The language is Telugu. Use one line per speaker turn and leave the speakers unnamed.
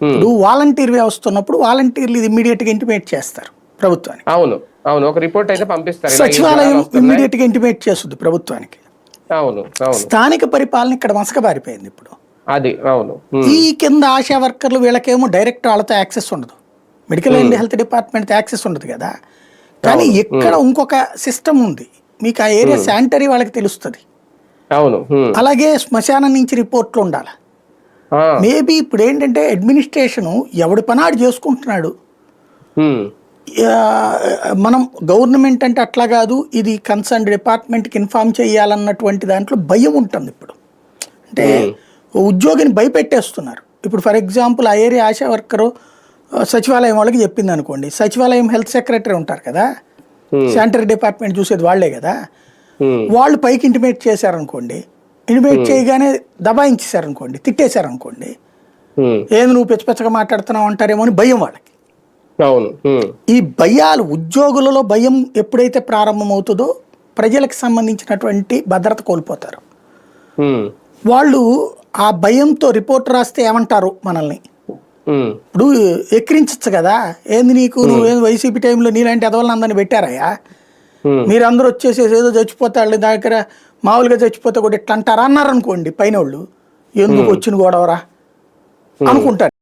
ఇప్పుడు వాలంటీర్ వ్యవస్థ ఉన్నప్పుడు వాలంటీర్లు ఇది ఇమీడియట్గా ఇంటిమేట్ చేస్తారు ప్రభుత్వానికి.
అవును అవును. ఒక రిపోర్ట్ అయితే పంపిస్తారు.
సచివాలయం ఇంటిమేట్ చేస్తుంది ప్రభుత్వానికి.
అవును
స్థానిక పరిపాలన ఇక్కడ మసకబారిపోయింది ఇప్పుడు.
అది అవును. ఉమ్,
ఈ కింద ఆశా వర్కర్లు వీళ్ళకేమో డైరెక్ట్ వాళ్ళతో యాక్సెస్ ఉండదు. Medical and health department access ఉండదు కదా. కానీ ఇక్కడ ఇంకొక సిస్టమ్ ఉంది. మీకు ఆ ఏరియా శానిటరీ వాళ్ళకి తెలుస్తుంది.
అవును.
అలాగే శ్మశానం నుంచి రిపోర్ట్లు ఉండాలి. మేబీ ఇప్పుడు ఏంటంటే అడ్మినిస్ట్రేషను ఎవడి పనాడు చేసుకుంటున్నాడు. మనం గవర్నమెంట్ అంటే అట్లా కాదు ఇది కన్సర్న్ డిపార్ట్మెంట్కి ఇన్ఫామ్ చేయాలన్నటువంటి దాంట్లో భయం ఉంటుంది ఇప్పుడు. అంటే ఉద్యోగిని భయపెట్టేస్తున్నారు. ఇప్పుడు ఫర్ ఎగ్జాంపుల్ ఆ ఏరియా ఆశా వర్కరు సచివాలయం వాళ్ళకి చెప్పింది అనుకోండి సచివాలయం హెల్త్ సెక్రటరీ ఉంటారు కదా? శానిటరీ డిపార్ట్మెంట్ చూసేది వాళ్ళే కదా? వాళ్ళు పైకి ఇంటిమేట్ చేశారనుకోండి ఇంటిమేట్ చేయగానే దబాయించేశారనుకోండి తిట్టేశారనుకోండి
ఉమ్,
ఏంది నువ్వు పిచ్చ పిచ్చగా మాట్లాడుతున్నావు అంటారేమో అని భయం వాళ్ళకి. ఈ భయాలు ఉద్యోగులలో భయం ఎప్పుడైతే ప్రారంభమవుతుందో ప్రజలకు సంబంధించినటువంటి భద్రత కోల్పోతారు. వాళ్ళు ఆ భయంతో రిపోర్ట్ రాస్తే ఏమంటారు మనల్ని? ఇప్పుడు ఎక్కిరించచ్చు కదా ఏంది నీకు? నువ్వేం వైసీపీ టైంలో నీలాంటి ఎదవలని అందరిని పెట్టారయ్యా?
ఉమ్,
మీరందరూ వచ్చేసేసి ఏదో చచ్చిపోతే వాళ్ళ దగ్గర మామూలుగా చచ్చిపోతే కూడా ఇట్లా అంటారా? అన్నారు అనుకోండి పైన వాళ్ళు ఎందుకు వచ్చిన గొడవరా? అనుకుంటారు.